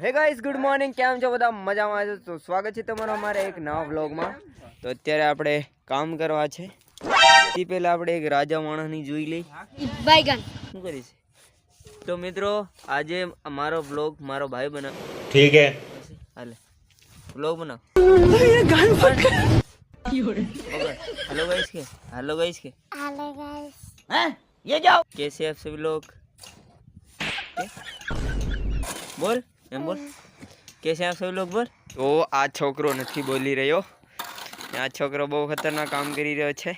હે guys good morning કેમ છો બધા મજામાં છો તો સ્વાગત છે તમારું અમારા એક નવા વ્લોગમાં તો અત્યારે આપણે કામ કરવા છે તે પહેલા આપણે એક રાજા માણસની જોઈ લઈ बैगन શું કરીશ તો મિત્રો આજે મારો વ્લોગ મારો ભાઈ બનાવ ठीक है હાલે વ્લોગ બનાવ हेलो गाइस के हेलो गाइस के हेलो गाइस हैं ये जाओ कैसे आप सभी लोग क्या? बोल એમ બોલ. કેસે આપ સૌ લોગ બોલ? તો આ છોકરો નથી બોલી રહ્યો. આ છોકરો બહુ ખતરનાક કામ કરી રહ્યો છે.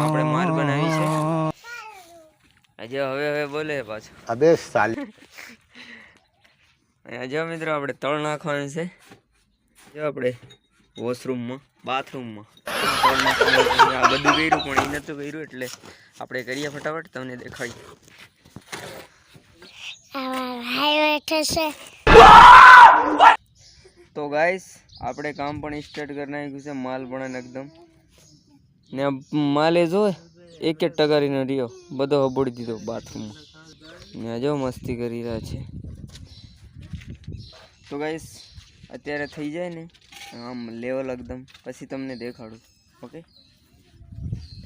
આપણે માર બનાવી છે. આજે હવે હવે બોલે પાછો. અબે સાલી આજે મિત્રો આપણે તળ નાખવાનું છે. જો આપણે વોશરૂમમાં બાથરૂમમાં. બધું કર્યું પણ એ નતું કર્યું એટલે આપણે કરીએ ફટાફટ તમને દેખાડીએ. હાઈવે થશે તો ગાઈસ આપણે કામ પણ સ્ટાર્ટ કરી નાખ્યું છે, માલ પણ એકદમ. ને માલે જો એક એક ટગારીને રહ્યો, બધો હબોડી દીધો બાથરૂમમાં ને જો મસ્તી કરી રહ્યા છે. તો ગાઈસ અત્યારે થઈ જાય ને, આમ લેવલ એકદમ. પછી તમને દેખાડું ઓકે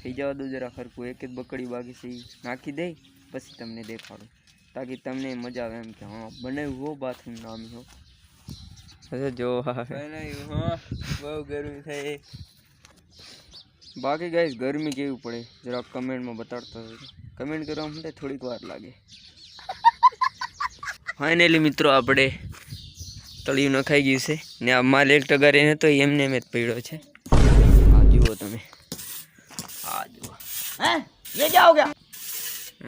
થઈ જવા દો જરા ખરખું એક એક બકડી બાકી છે નાખી દઈ પછી તમને દેખાડું. તાકી તમને મજા આવે એમ કે હા બનાવ્યું હો બાથરૂમ નામી હો અરે જો બહુ ગરમી થાય બાકી ગાઈસ ગરમી કેવી પડે જરા કમેન્ટમાં બતાડતા કમેન્ટ કરવા માટે થોડીક વાર લાગે ફાઇનલી મિત્રો આપણે તળિયું નખાઈ ગયું છે ને આ માલ એક ટગારે નતો તો એમને એમ જ પડ્યો છે આ જુઓ તમે આ જુઓ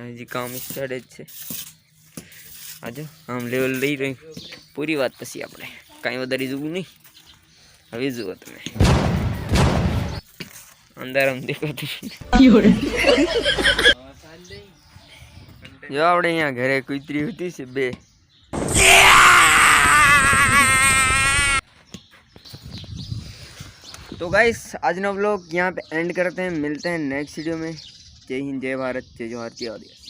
હજી કામ સ્ટાર્ટ જ છે આજો આમ લેવલ લઈ રહી પૂરી વાત પછી આપણે કાંઈ વધારે જોવું નહીં હવે જુઓ તમે અંધારામ દેખાતું જો આપણે અહીંયા ઘરે કૂતરી હતી છે બે तो गाइस आज ना व्लॉग यहाँ पे एंड करते हैं मिलते हैं नेक्स्ट वीडियो में जय हिंद जय भारत जय जवाहर जय आदिवासी